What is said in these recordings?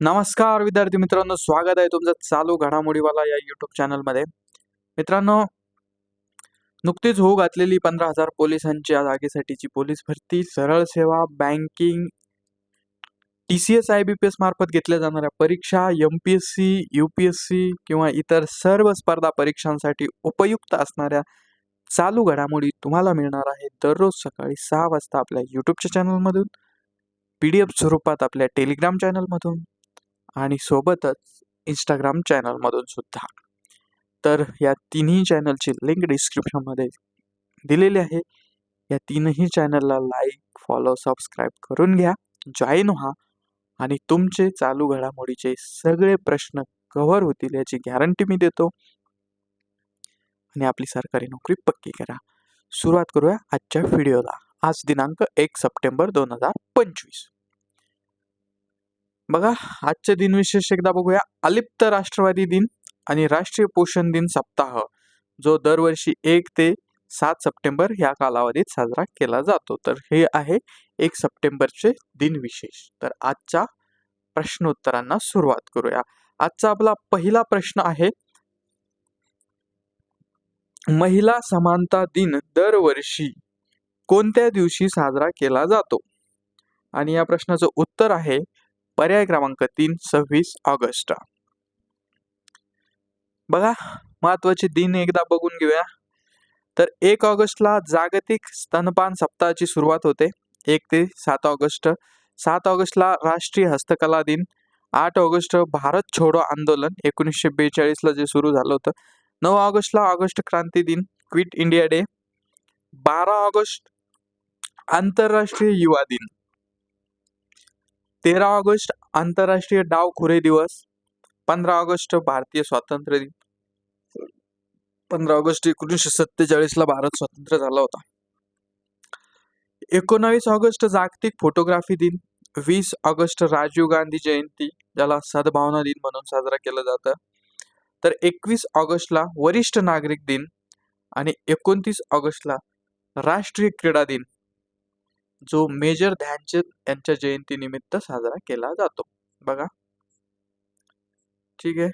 नमस्कार विद्यार्थी मित्रांनो. स्वागत आहे तुमचं चालू घडामोडीवाला या युट्यूब चॅनलमध्ये मित्रांनो नुकतीच होऊ घातलेली पंधरा हजार पोलिसांच्या जागेसाठीची पोलीस भरती. सरळ सेवा banking T C S I B P S मार्फत घेतल्या जाणाऱ्या परीक्षा M P S C U P S C किंवा इतर सर्व स्पर्धा परीक्षांसाठी उपयुक्त असणाऱ्या चालू घडामोडी तुम्हाला मिळणार आहे दररोज सकाळी सहा वाजता आपल्या यूट्यूबच्या चॅनलमधून पी डी एफ स्वरूपात आपल्या टेलिग्राम चॅनलमधून आणि सोबतच इंस्टाग्राम चॅनलमधून सुद्धा. तर या तिन्ही चॅनलची लिंक डिस्क्रिप्शनमध्ये दिलेली आहे. या तीनही चॅनलला लाईक फॉलो सबस्क्राईब करून घ्या. जॉईन व्हा. आणि तुमचे चालू घडामोडीचे सगळे प्रश्न कव्हर होतील याची गॅरंटी मी देतो. आणि आपली सरकारी नोकरी पक्की करा. सुरुवात करूया आजच्या व्हिडिओला आज दिनांक एक सप्टेंबर दोन हजार पंचवीस. बघा आजचे दिन विशेष एकदा बघूया. अलिप्त राष्ट्रवादी दिन आणि राष्ट्रीय पोषण दिन सप्ताह जो दरवर्षी एक ते सात सप्टेंबर या कालावधीत साजरा केला जातो. तर हे आहे एक सप्टेंबरचे दिन विशेष. तर आजच्या प्रश्नोत्तरांना सुरुवात करूया. आजचा आपला पहिला प्रश्न आहे महिला समानता दिन दरवर्षी कोणत्या दिवशी साजरा केला जातो? आणि या प्रश्नाचं उत्तर आहे पर्याय क्रमांक तीन सव्वीस ऑगस्ट. बघा महत्त्वाचे दिन एकदा बघून घेऊया. तर एक ऑगस्टला जागतिक स्तनपान सप्ताहाची सुरुवात होते. एक ते सात ऑगस्ट. सात ऑगस्टला राष्ट्रीय हस्तकला दिन. आठ ऑगस्ट भारत छोडो आंदोलन. एकोणीसशे बेचाळीसला जे सुरू झालं होतं. नऊ ऑगस्टला ऑगस्ट क्रांती दिन क्विट इंडिया डे. बारा ऑगस्ट आंतरराष्ट्रीय युवा दिन. तेरा ऑगस्ट आंतरराष्ट्रीय डावखुरे दिवस. पंधरा ऑगस्ट भारतीय स्वातंत्र्य दिन. पंधरा ऑगस्ट एकोणीसशे सत्तेचाळीसला भारत स्वतंत्र झाला होता. एकोणावीस ऑगस्ट जागतिक फोटोग्राफी दिन. वीस ऑगस्ट राजीव गांधी जयंती ज्याला सद्भावना दिन म्हणून साजरा केलं जातं. तर एकवीस ऑगस्टला वरिष्ठ नागरिक दिन आणि एकोणतीस ऑगस्टला राष्ट्रीय क्रीडा दिन. जो मेजर ध्यानचंद यांच्या जयंतीनिमित्त साजरा केला जातो. बघा. ठीक आहे.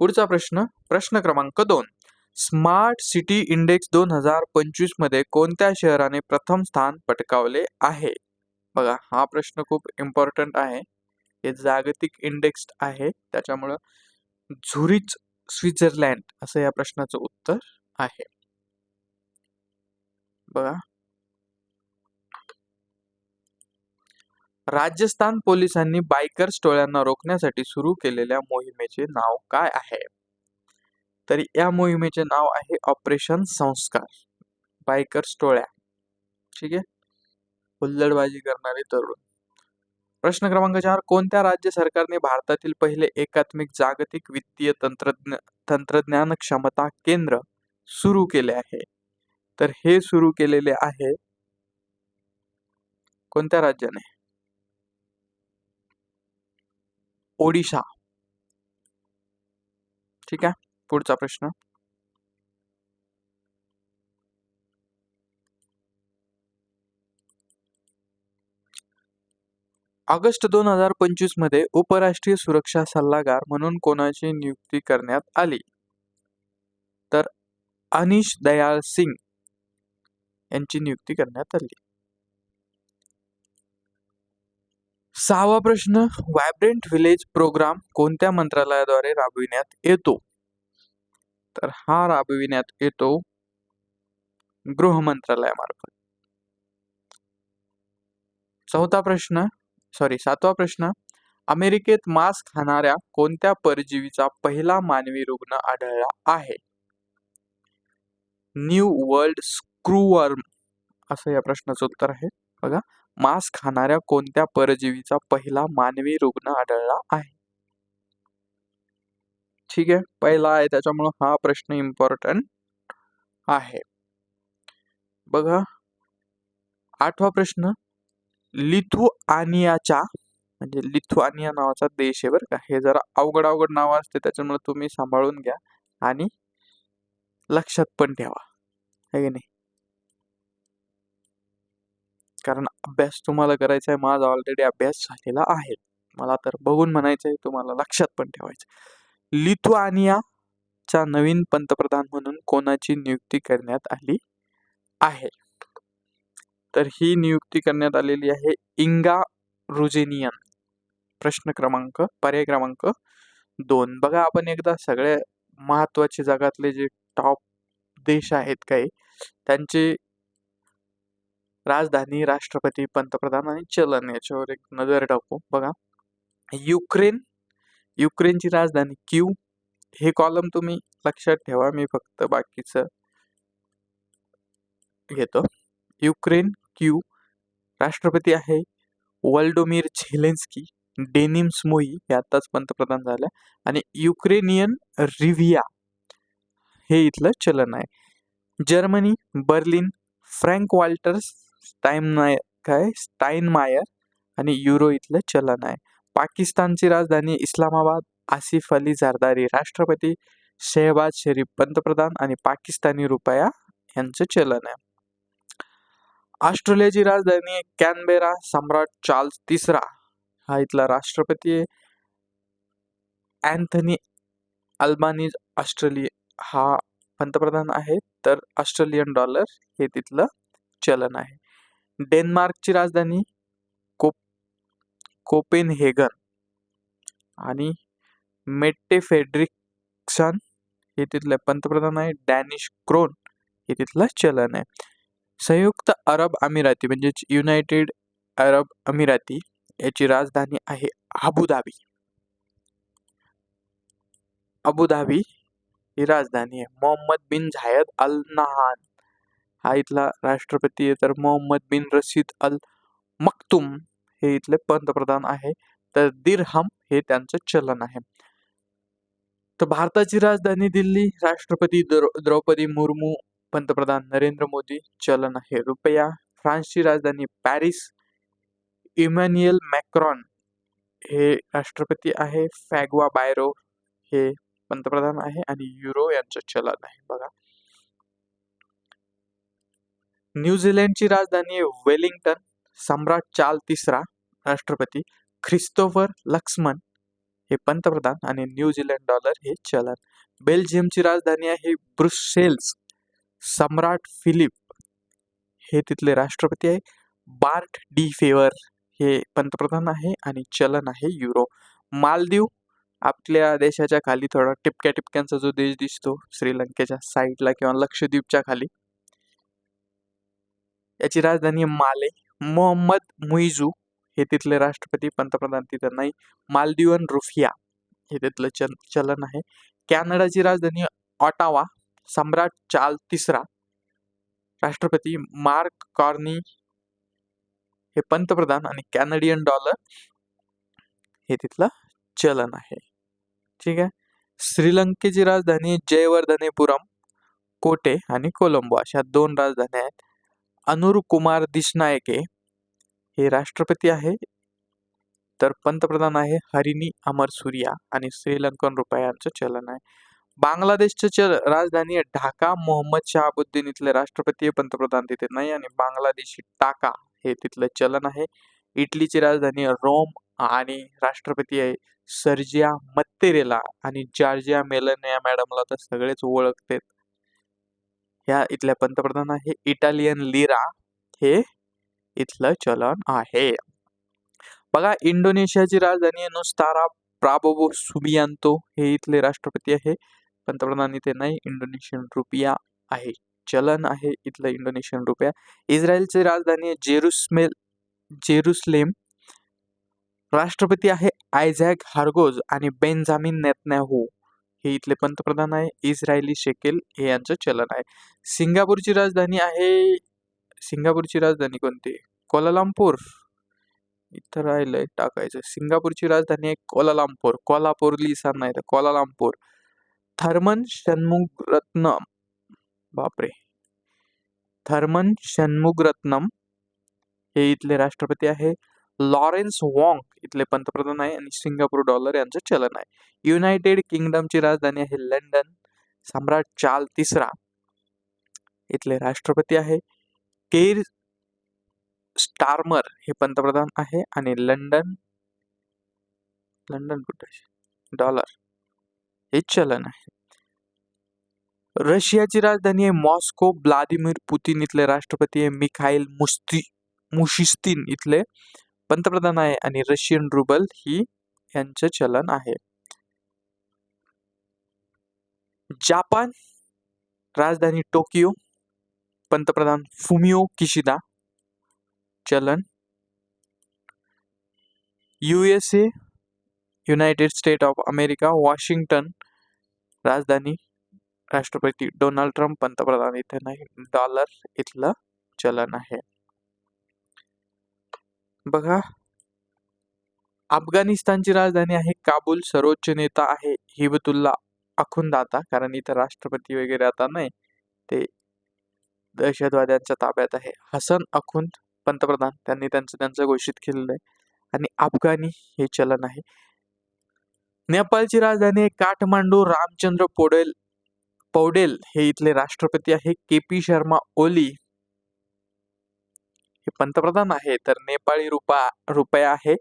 पुढचा प्रश्न प्रश्न क्रमांक दोन. स्मार्ट सिटी इंडेक्स दोन हजार पंचवीसमध्ये कोणत्या शहराने प्रथम स्थान पटकावले आहे? बघा हा प्रश्न खूप इम्पॉर्टंट आहे. हे जागतिक इंडेक्स आहे. त्याच्यामुळं झुरिच स्वित्झर्लंड असं या प्रश्नाचं उत्तर आहे. बघा. राजस्थान पोलिसांनी बायकर्स टोळ्यांना रोखण्यासाठी सुरू केलेल्या मोहिमेचे नाव काय आहे? तर या मोहिमेचे नाव आहे ऑपरेशन संस्कार. बायकर्स टोळ्या. ठीक आहे? हुल्लडबाजी करणारे तरुण. प्रश्न क्रमांक चार कोणत्या राज्य सरकारने भारतातील पहिले एकात्मिक जागतिक वित्तीय तंत्रज्ञ तंत्रज्ञान क्षमता केंद्र सुरू केले आहे? तर हे सुरू केलेले आहे कोणत्या राज्याने? ओडिशा. ठीक आहे पुढचा प्रश्न. ऑगस्ट दोन हजार पंचवीसमध्ये उपराष्ट्रीय सुरक्षा सल्लागार म्हणून कोणाची नियुक्ती करण्यात आली? तर अनिश दयाल सिंग यांची नियुक्ती करण्यात आली. सहावा प्रश्न व्हायब्रंट विलेज प्रोग्राम कोणत्या मंत्रालयाद्वारे राबविण्यात येतो? तर हा राबविण्यात येतो गृह मंत्रालयामार्फत. चौथा प्रश्न सॉरी सातवा प्रश्न अमेरिकेत मांस खाणाऱ्या कोणत्या परजीवीचा पहिला मानवी रुग्ण आढळला आहे? न्यू वर्ल्ड स्क्रूवर्म असं या प्रश्नाचं उत्तर आहे. बघा मांस खाणाऱ्या कोणत्या परजीवीचा पहिला मानवी रुग्ण आढळला आहे? ठीक आहे पहिला आहे त्याच्यामुळं हा प्रश्न इम्पॉर्टंट आहे. बघा आठवा प्रश्न लिथुआनियाच्या म्हणजे लिथुआनिया नावाचा देश आहे बरं का हे जरा अवघड अवघड नाव असते त्याच्यामुळे तुम्ही सांभाळून घ्या आणि लक्षात पण ठेवा आहे की नाही? कारण अभ्यास तुम्हाला करायचा आहे माझा ऑलरेडी अभ्यास झालेला आहे. मला तर बघून म्हणायचं आहे तुम्हाला लक्षात पण ठेवायचं लिथुआनियाचा नवीन पंतप्रधान म्हणून कोणाची नियुक्ती करण्यात आली आहे? तर ही नियुक्ती करण्यात आलेली आहे इंगा रुजेनियन. प्रश्न क्रमांक पर्याय क्रमांक दोन. बघा आपण एकदा सगळ्या महत्त्वाचे जगातले जे टॉप देश आहेत काही त्यांचे राजधानी राष्ट्रपती पंतप्रधान आणि चलन याच्यावर एक नजर टाकू बघा. युक्रेन युक्रेनची राजधानी क्यू. हे कॉलम तुम्ही लक्षात ठेवा मी फक्त बाकीचं घेतो. Ukraine Kyiv. राष्ट्रपती आहे वल्डोमीर झेलेन्स्की डेनिम्स मोई हे आत्ताच पंतप्रधान झाल्या आणि युक्रेनियन रिव्हिया हे इथलं चलन आहे. Germany Berlin Frank Walters Stein काय? स्टाईनमायर आणि युरो इथलं चलन आहे. पाकिस्तानची राजधानी इस्लामाबाद आसिफ अली झारदारी. राष्ट्रपती शहबाज शरीफ पंतप्रधान आणि पाकिस्तानी रुपया यांचं चलन आहे. ऑस्ट्रेलियाची राजधानी कॅनबेरा सम्राट चार्ल्स तिसरा. हा इथला राष्ट्रपती आहे. अँथनी अल्बानीज ऑस्ट्रेलिया हा पंतप्रधान आहे. तर ऑस्ट्रेलियन डॉलर हे तिथलं चलन आहे. डेन्मार्कची राजधानी कोप कोपेनहेगन आणि मेट्टे फेड्रिक्सन हे तिथलं पंतप्रधान आहे डॅनिश क्रोन हे तिथलं चलन आहे. संयुक्त अरब अमिराती म्हणजेच युनायटेड अरब अमिराती याची राजधानी आहे अबुधाबी अबुधाबी ही राजधानी आहे. मोहम्मद बिन झायद अल नहान हा इथला राष्ट्रपती आहे. तर मोहम्मद बिन रशीद अल मक्तुम हे इथले पंतप्रधान आहे. तर दिरहम हे त्यांचं चलन आहे. तर भारताची राजधानी दिल्ली राष्ट्रपती द्रौपदी मुर्मू पंतप्रधान नरेंद्र मोदी चलन आहे. रुपया फ्रान्सची राजधानी पॅरिस इमॅन्युएल मॅक्रॉन हे राष्ट्रपती आहे. फॅगवा बायरो हे पंतप्रधान आहे आणि युरो यांचं चलन आहे. बघा. न्यूझीलंडची राजधानी वेलिंग्टन सम्राट चाल तिसरा राष्ट्रपती ख्रिस्तोफर लक्ष्मण हे पंतप्रधान आणि न्यूझीलंड डॉलर हे चलन. बेल्जियमची राजधानी आहे ब्रुसेल्स. सम्राट फिलिप हे तिथले राष्ट्रपती आहे. बार्ट डी फेवर हे पंतप्रधान आहे आणि चलन आहे युरो. मालदीव आपल्या देशाच्या खाली थोडा टिपक्या टिपक्यांचा जो देश दिसतो श्रीलंकेच्या साईडला किंवा लक्षद्वीपच्या खाली. याची राजधानी माले मोहम्मद मुईजू हे तिथले राष्ट्रपती पंतप्रधान तिथं नाही मालदीवन रुफिया हे तिथलं चल चलन आहे. कॅनडाची राजधानी ऑटावा सम्राट चाल तिसरा राष्ट्रपती मार्क कॉर्नी हे पंतप्रधान आणि कॅनडियन डॉलर हे तिथलं चलन आहे. ठीक आहे? श्रीलंकेची राजधानी जयवर्धनेपुरम कोटे आणि कोलंबो अशा दोन राजधान्या आहेत. अनुर कुमार दिशनायके हे. राष्ट्रपती आहे. तर पंतप्रधान आहे हरिणी अमर सूर्या आणि श्रीलंकन रुपयांचं चलन आहे. बांगलादेशचं राजधानी आहे ढाका. मोहम्मद शहाबुद्दीन इथले राष्ट्रपती पंतप्रधान तिथे नाही आणि बांगलादेशी टाका हे तिथलं चलन आहे. इटलीची राजधानी रोम आणि राष्ट्रपती आहे सर्जिया मत्तेरेला आणि जॉर्जिया मेलन या मॅडमला तर सगळेच ओळखते ह्या इथल्या पंतप्रधान आहे. Italian lira. हे इथलं चलन आहे. बघा इंडोनेशियाची राजधानी नुस्तारा प्राबोबो सुबियांतो हे इथले राष्ट्रपती आहे. पंतप्रधान इथे नाही इंडोनेशियन रुपिया आहे. चलन आहे इथलं इंडोनेशियन रुपया. इस्रायलची राजधानी आहे जेरुसमेल जेरुसलेम. राष्ट्रपती आहे आयझॅक हार्गोज आणि बेंजामिन नेतन्याहू. हे इथले पंतप्रधान आहे. इस्रायली शेकेल हे यांचं चलन आहे. सिंगापूरची राजधानी आहे. सिंगापूरची राजधानी कोणती? कोलालामपूर. इथं राहिलंय टाकायचं. सिंगापूरची राजधानी आहे कोलालामपूर. कोल्हापूर लिहिसान नाही तर कोलालामपूर. थर्मन रत्नम बापरे. थर्मन रत्नम हे इथले राष्ट्रपती आहे. लॉरेन्स वॉंग इथले पंतप्रधान आहे आणि सिंगापूर डॉलर यांचं चलन आहे. युनायटेड किंगडमची राजधानी आहे लंडन. सम्राट चाल तिसरा इथले राष्ट्रपती आहे. केर स्टार्मर हे पंतप्रधान आहे आणि लंडन लंडन कुठे डॉलर. हे चलन आहे. रशियाची राजधानी आहे मॉस्को. व्लादिमीर पुतीन इथले राष्ट्रपती आहे. मिखाईल मुस्ती मुशिस्तीन इथले पंतप्रधान आहे आणि रशियन रुबल ही यांचं चलन आहे. जापान राजधानी टोकियो पंतप्रधान फुमिओ किशिदा चलन. USA United State of America Washington राजधानी राष्ट्रपती डोनाल्ड ट्रम्प पंतप्रधान इथे नाही डॉलर इथलं चलन आहे. बघा. अफगाणिस्तानची राजधानी आहे काबूल. सर्वोच्च नेता आहे हिबतुल्ला अखुंद आता कारण इथं राष्ट्रपती वगैरे आता नाही. ते दहशतवाद्यांच्या ताब्यात आहे. हसन अखुंद पंतप्रधान. त्यांनी त्यांचं त्यांचं घोषित केलेलं आहे. आणि अफगाणी हे चलन आहे. नेपाळची राजधानी आहे काठमांडू. रामचंद्र पोडेल पौडेल हे इथले राष्ट्रपती आहे. के पी शर्मा ओली पंतप्रधान आहे तर नेपाळी रुपा रुपया आहे.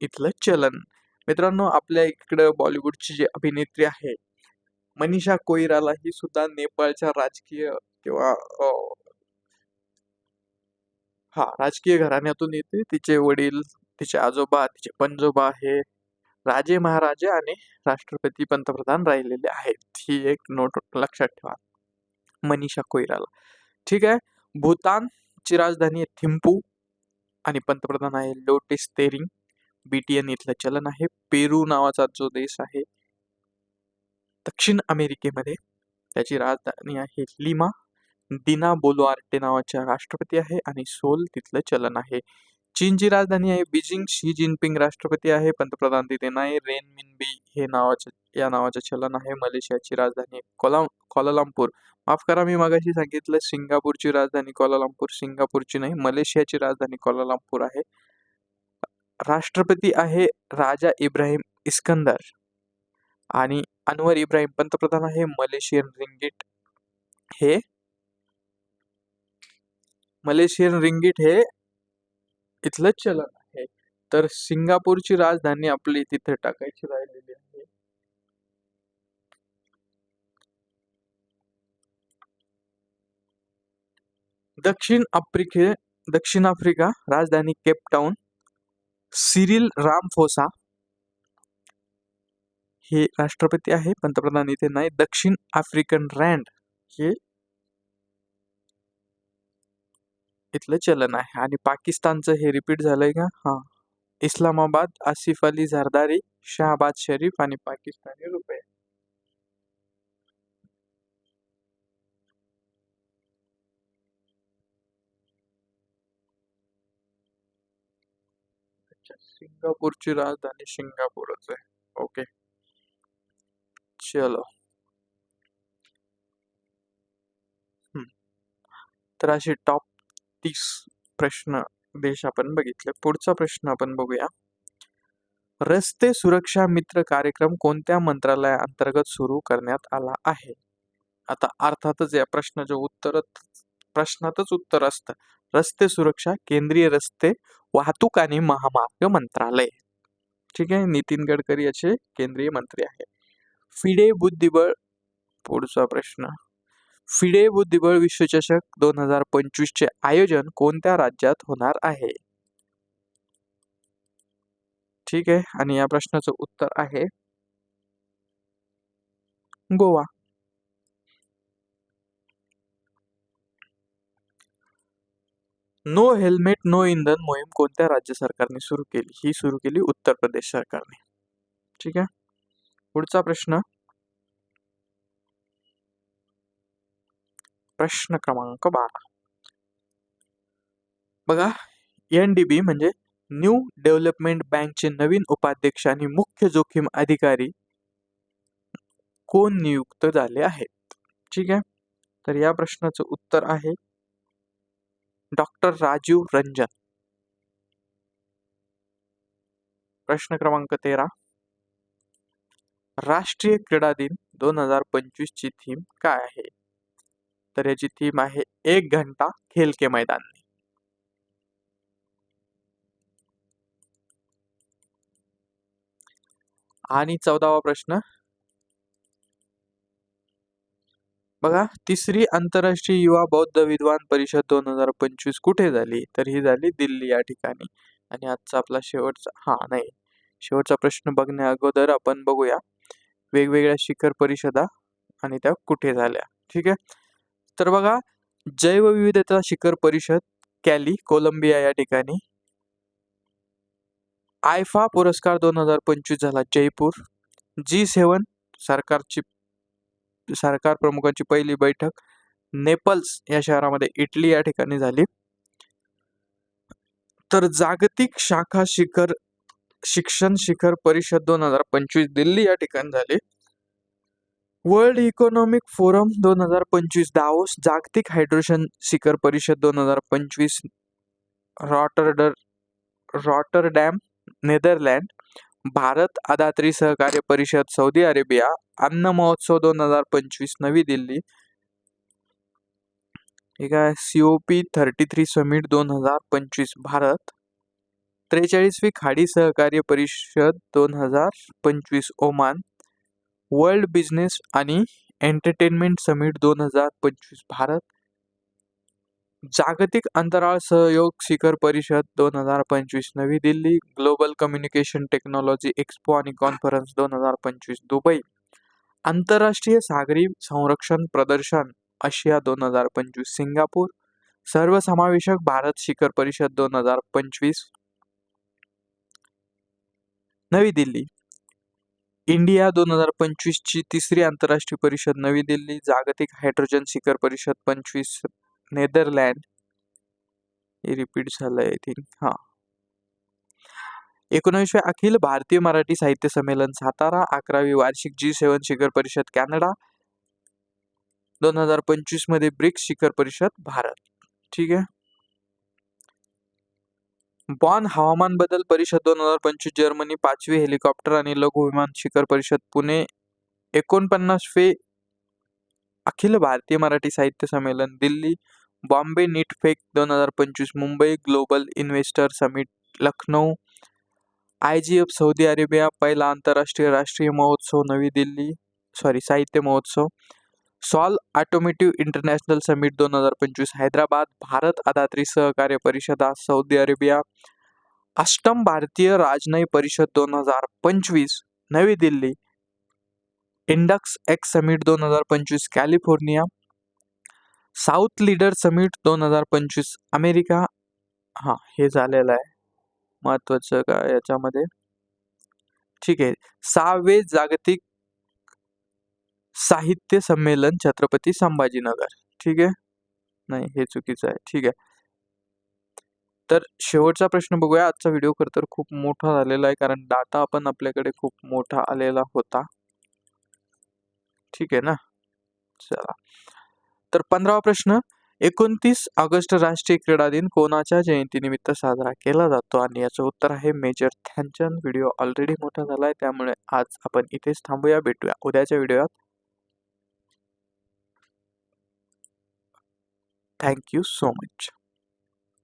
इथलं चलन. मित्रांनो आपल्या इकडं बॉलिवूडची जी अभिनेत्री आहे मनीषा कोईराला ही सुद्धा नेपाळच्या राजकीय किंवा हा राजकीय घराण्यातून येते. तिचे वडील तिचे आजोबा तिचे पंजोबा हे राजे महाराजे आणि राष्ट्रपती पंतप्रधान राहिलेले आहेत. ही एक नोट लक्षात ठेवा. मनीषा कोईराला ठीक आहे? भूतानची राजधानी आहे थिंपू आणि पंतप्रधान आहे लोटेस तेरिंग. बीटीएन इथलं चलन आहे. पेरू नावाचा जो देश आहे दक्षिण अमेरिकेमध्ये त्याची राजधानी आहे लिमा. दिना बोलोआर्टे नावाच्या राष्ट्रपती आहे आणि सोल तिथलं चलन आहे. चीनची राजधानी आहे बीजिंग शी जिनपिंग राष्ट्रपती आहे पंतप्रधान तिथे नाही. रेन मिनबी हे नावाचं या नावाचं चलन आहे. मलेशियाची राजधानी कोला कोलालामपूर माफ करा मी मागाशी सांगितलं सिंगापूरची राजधानी कोलालामपूर सिंगापूरची नाही मलेशियाची राजधानी कोलालामपूर आहे. राष्ट्रपती आहे राजा इब्राहिम इस्कंदर आणि अनवर इब्राहिम पंतप्रधान आहे. मलेशियन रिंगिट हे मलेशियन रिंगिट हे इथलं चलन आहे. तर सिंगापूरची राजधानी आपली तिथे टाकायची राहिलेली आहे. दक्षिण आफ्रिके दक्षिण आफ्रिका राजधानी केपटाऊन सिरिल रामफोसा हे राष्ट्रपती आहे पंतप्रधान इथे नाही. दक्षिण आफ्रिकन रँड हे इथलं चलन आहे. आणि पाकिस्तानचं हे रिपीट झालंय का? हा. इस्लामाबाद आसिफ अली झरदारी शहाबाद शरीफ आणि पाकिस्तानी रुपये. अच्छा सिंगापूरची राजधानी सिंगापूरच आहे. ओके. चलो. तर अशी टॉप तीस प्रश्न देश आपण बघितले. पुढचा प्रश्न आपण बघूया. रस्ते सुरक्षा मित्र कार्यक्रम कोणत्या मंत्रालयाअंतर्गत सुरू करण्यात आला आहे? आता अर्थातच या प्रश्नाचं उत्तर प्रश्नातच उत्तर असतं. रस्ते सुरक्षा केंद्रीय रस्ते वाहतूक आणि महामार्ग मंत्रालय. ठीक आहे? नितीन गडकरी याचे केंद्रीय मंत्री आहे फिडे बुद्धिबळ पुढचा प्रश्न. फिडे बुद्धिबळ विश्वचषक दोन हजार पंचवीस चे आयोजन कोणत्या राज्यात होणार आहे? ठीक आहे आणि या प्रश्नाचं उत्तर आहे गोवा. नो हेल्मेट नो इंधन मोहीम कोणत्या राज्य सरकारने सुरू केली? ही सुरू केली उत्तर प्रदेश सरकारने. ठीक आहे? पुढचा प्रश्न. प्रश्न क्रमांक बारा. बघा एन डी बी म्हणजे न्यू डेव्हलपमेंट बँकचे नवीन उपाध्यक्ष आणि मुख्य जोखीम अधिकारी कोण नियुक्त झाले आहेत? ठीक आहे? तर या प्रश्नाचं उत्तर आहे डॉक्टर राजीव रंजन. प्रश्न क्रमांक तेरा. राष्ट्रीय क्रीडा दिन दोन हजार पंचवीस ची थीम काय आहे? तर याची थीम आहे. एक घंटा खेल के मैदान आणि चौदावा प्रश्न. बघा तिसरी आंतरराष्ट्रीय युवा बौद्ध विद्वान परिषद दोन हजार पंचवीस कुठे झाली? तर ही झाली दिल्ली या ठिकाणी. आणि आजचा आपला शेवटचा हा नाही शेवटचा प्रश्न बघण्या अगोदर आपण बघूया. वेगवेगळ्या शिखर परिषदा आणि त्या कुठे झाल्या? ठीक आहे? तर बघा जैवविविधता शिखर परिषद कॅली कोलंबिया या ठिकाणी. आयफा पुरस्कार दोन हजार पंचवीस झाला जयपूर. जी सेवन सरकारची सरकार प्रमुखांची पहिली बैठक नेपल्स या शहरामध्ये इटली या ठिकाणी झाली. तर जागतिक शाखा शिखर शिक्षण शिखर परिषद दोन हजार पंचवीस दिल्ली या ठिकाणी झाली. वर्ल्ड इकॉनॉमिक फोरम दोन हजार पंचवीस दावोस जागतिक हायड्रोजन शिखर परिषद दोन हजार पंचवीस रॉटरडर रॉटरडॅम नेदरलँड भारत अदात्री सहकार्य परिषद सौदी अरेबिया अन्न महोत्सव दोन हजार पंचवीस नवी दिल्ली. ठीक आहे सीओपी थर्टी थ्री समिट दोन हजार पंचवीस भारत. त्रेचाळीसवी खाडी सहकार्य परिषद दोन हजार पंचवीस ओमान. वर्ल्ड बिझनेस आणि एंटरटेनमेंट समिट दोन हजार पंचवीस भारत जागतिक अंतराळ सहयोग शिखर परिषद दोन हजार पंचवीस नवी Delhi global communication technology expo आणि कॉन्फरन्स दोन हजार पंचवीस दुबई आंतरराष्ट्रीय सागरी संरक्षण प्रदर्शन आशिया दोन हजार पंचवीस सिंगापूर सर्वसमावेशक भारत शिखर परिषद दोन हजार पंचवीस नवी दिल्ली इंडिया दोन हजार पंचवीसची तिसरी आंतरराष्ट्रीय परिषद नवी दिल्ली जागतिक हायड्रोजन शिखर परिषद पंचवीस नेदरलँड. हे रिपीट झालं आय थिंक हा. एकोणीसशे अखिल भारतीय मराठी साहित्य संमेलन सातारा अकरावी वार्षिक जी सेवन शिखर परिषद कॅनडा. दोन हजार पंचवीसमध्ये ब्रिक्स शिखर परिषद भारत. ठीक आहे? बॉन हवामान बदल परिषद दोन हजार पंचवीस जर्मनी पाचवी हेलिकॉप्टर आणि लघु विमान शिखर परिषद पुणे एकोणपन्नास फे अखिल भारतीय मराठी साहित्य संमेलन दिल्ली बॉम्बे नीटफेक दोन हजार पंचवीस Mumbai global investor summit Lucknow I G F Saudi Arabia पहिला आंतरराष्ट्रीय राष्ट्रीय महोत्सव नवी दिल्ली सॉरी साहित्य महोत्सव सॉल ऑटोमेटिव्ह इंटरनॅशनल समिट दोन हजार पंचवीस हैदराबाद भारत अदात्री सहकार्य परिषदा सौदी अरेबिया. अष्टम भारतीय राजनय परिषद दोन हजार पंचवीस नवी दिल्ली. इंडक्स एक्स समिट दोन हजार पंचवीस कॅलिफोर्निया. साऊथ लीडर समिट दोन हजार पंचवीस अमेरिका. हां हे झालेलं आहे. महत्वाचं का याच्यामध्ये? ठीक आहे. सहावे जागतिक साहित्य संमेलन छत्रपती संभाजीनगर. ठीक आहे? नाही हे चुकीचं आहे. ठीक आहे. तर शेवटचा प्रश्न बघूया. आजचा व्हिडिओ खरं तर खूप मोठा झालेला आहे कारण डाटा पण आपल्याकडे खूप मोठा आलेला होता. ठीक आहे ना? चला. तर पंधरावा प्रश्न. एकोणतीस ऑगस्ट राष्ट्रीय क्रीडा दिन कोणाच्या जयंतीनिमित्त साजरा केला जातो? आणि याचं उत्तर आहे मेजर ध्यानचंद. व्हिडिओ ऑलरेडी मोठा झाला आहे त्यामुळे आज आपण इथेच थांबूया भेटूया. उद्याच्या व्हिडिओत थँक यू सो मच